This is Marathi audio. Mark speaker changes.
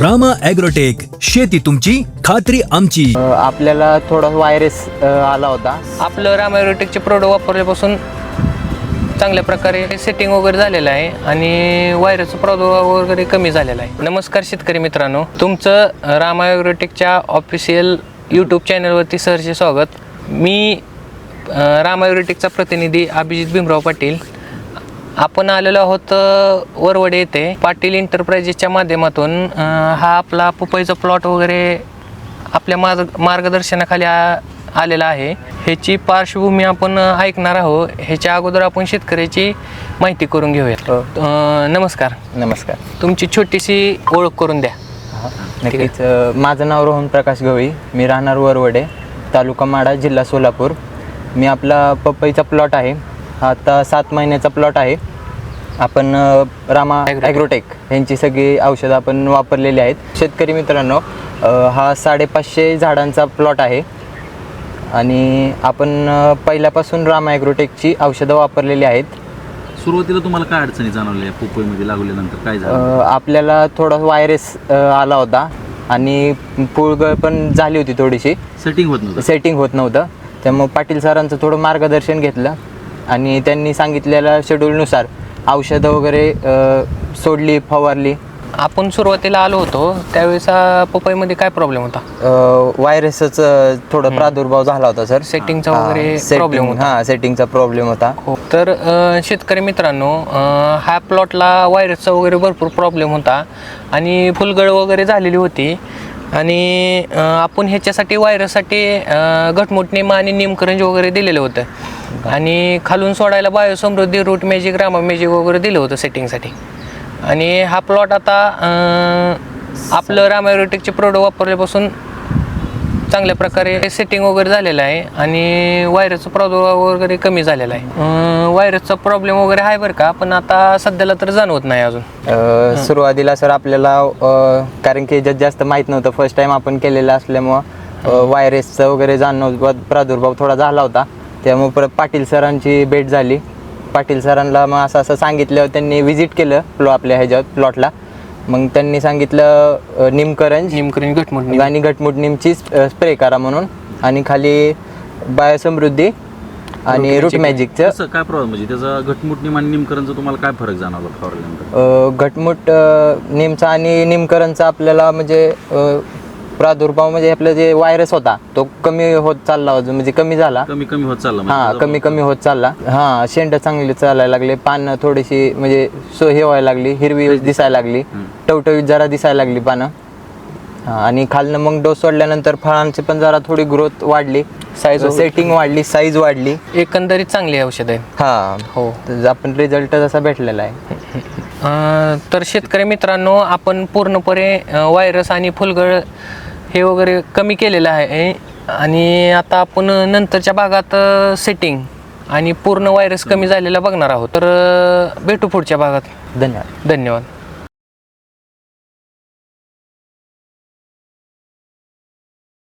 Speaker 1: रामा ॲग्रोटेक शेती तुमची खात्री आमची.
Speaker 2: अ, आपल्याला थोडा व्हायरस अ, आला होता.
Speaker 3: आपलं रामायोटेकचे प्रोडक्ट वापरल्यापासून चांगल्या प्रकारे सेटिंग वगैरे झालेलं आहे आणि व्हायरसचा प्रादुर्भाव वगैरे कमी झालेला आहे. नमस्कार शेतकरी मित्रांनो. तुमचं रामायोटेकच्या ऑफिशियल यूट्यूब चॅनलवरती सहर्ष स्वागत. मी रामायोटेकचा प्रतिनिधी अभिजित भीमराव पाटील. आपण आलेलो आहोत वरवडे येथे. पाटील एंटरप्राइजेसच्या माध्यमातून हा आपला पपईचा प्लॉट वगैरे आपल्या मार्ग मार्गदर्शनाखाली आ आलेला आहे. ह्याची पार्श्वभूमी आपण ऐकणार आहोत. ह्याच्या अगोदर आपण शेतकऱ्याची माहिती करून घेऊया
Speaker 2: हो.
Speaker 3: नमस्कार.
Speaker 2: नमस्कार.
Speaker 3: तुमची छोटीशी ओळख करून द्या.
Speaker 2: नक्कीच. माझं नाव रोहन प्रकाश गवळी. मी राहणार वरवडे तालुका माडा जिल्हा सोलापूर. मी आपला पपईचा प्लॉट आहे. हा आता सात महिन्याचा प्लॉट आहे. आपण अ, रामा. ॲग्रोटेक यांची सगळी औषधं आपण वापरलेली आहेत. शेतकरी मित्रांनो अ, हा साडेपाचशे झाडांचा प्लॉट आहे. आणि आपण अ, पहिल्यापासून रामा ॲग्रोटेकची औषधं वापरलेली आहेत.
Speaker 4: सुरुवातीला तुम्हाला काय अडचणी जाणवल्या पोपईमध्ये लागल्यानंतर काय झालं?
Speaker 2: आपल्याला थोडा व्हायरस अ, आला होता. आणि पुळगळ पण झाली होती थोडीशी.
Speaker 4: सेटिंग होत नव्हतं.
Speaker 2: सेटिंग होत नव्हतं. त्यामुळे पाटील सरांचं थोडं मार्गदर्शन घेतलं. आणि त्यांनी सांगितलेल्या शेड्यूलनुसार औषधं वगैरे अ, सोडली फवारली.
Speaker 3: आपण सुरुवातीला आलो होतो त्यावेळेस अ, पपईमध्ये काय प्रॉब्लेम होता?
Speaker 2: व्हायरसच थोडं प्रादुर्भाव झाला होता सर.
Speaker 3: सेटिंगचा वगैरे प्रॉब्लेम होता.
Speaker 2: हां सेटिंगचा प्रॉब्लेम होता.
Speaker 3: हो. तर अ, शेतकरी मित्रांनो अ, ह्या प्लॉटला व्हायरसचा वगैरे भरपूर प्रॉब्लेम होता आणि फुलगळ वगैरे झालेली होती आणि अ, आपण ह्याच्यासाठी व्हायरससाठी घटमुट आणि निमकरंज वगैरे दिलेलं होतं. आणि खालून सोडायला बायोसमृद्धी रूट मॅजिक रामा मॅजिक वगैरे दिलं होतं सेटिंगसाठी आणि हा प्लॉट आता आपलं रामायोटेकचे प्रोडक्ट वापरल्यापासून चांगल्या प्रकारे सेटिंग वगैरे झालेलं आहे आणि व्हायरसचा प्रादुर्भाव वगैरे कमी झालेला आहे. व्हायरसचा प्रॉब्लेम वगैरे आहे बरं का पण आता सध्याला तर जाणवत नाही अजून.
Speaker 2: सुरुवातीला सर आपल्याला कारण की ज्यात जास्त माहीत नव्हतं फर्स्ट टाइम आपण केलेलं असल्यामुळं व्हायरसचं वगैरे जाणव प्रादुर्भाव थोडा झाला होता. त्यामुळे परत पाटील सरांची भेट झाली. पाटील सरांना मग असं असं सांगितलं त्यांनी व्हिजिट केलं प्लॉ आपल्या ह्याच्यात प्लॉटला मग त्यांनी सांगितलं निमकरंज
Speaker 3: निमकरण घटमुट
Speaker 2: आणि घटमुट निमची स्प्रे करा म्हणून. आणि खाली बायोसमृद्धी आणि रूट मॅजिकचं
Speaker 4: काय प्रॉब्लेम म्हणजे त्याचा घटमुट निम आणि निमकरणचा तुम्हाला काय फरक जाणवला फवारल्यानंतर
Speaker 2: घटमुट निमचा आणि निमकरणचा आपल्याला म्हणजे प्रादुर्भाव म्हणजे आपलं जे व्हायरस होता तो कमी होत चालला अजून म्हणजे कमी झाला.
Speaker 4: कमी कमी होत चाललं म्हणजे
Speaker 2: हा कमी कमी होत चालला. हा शेंड चांगली चालायला लागले पानं थोडीशी म्हणजे सो हे व्हायला लागली हिरवी दिसायला लागली टवटवीत जरा दिसायला लागली पानं. हा आणि खालनं मग डोस सोडल्यानंतर फळांची पण जरा थोडी ग्रोथ वाढली साईज सेटिंग वाढली साईज वाढली.
Speaker 3: एकंदरीत चांगली औषध. आहे
Speaker 2: हा
Speaker 3: हो.
Speaker 2: तर आपण रिझल्ट जसा भेटलेला आहे.
Speaker 3: अं, तर शेतकरी मित्रांनो आपण पूर्णपणे व्हायरस आणि फुलगळ हे वगैरे कमी केलेलं आहे. आणि आता आपण नंतरच्या भागात सेटिंग आणि पूर्ण व्हायरस कमी झालेला बघणार आहोत. तर भेटू पुढच्या भागात.
Speaker 2: धन्यवाद.
Speaker 3: धन्यवाद.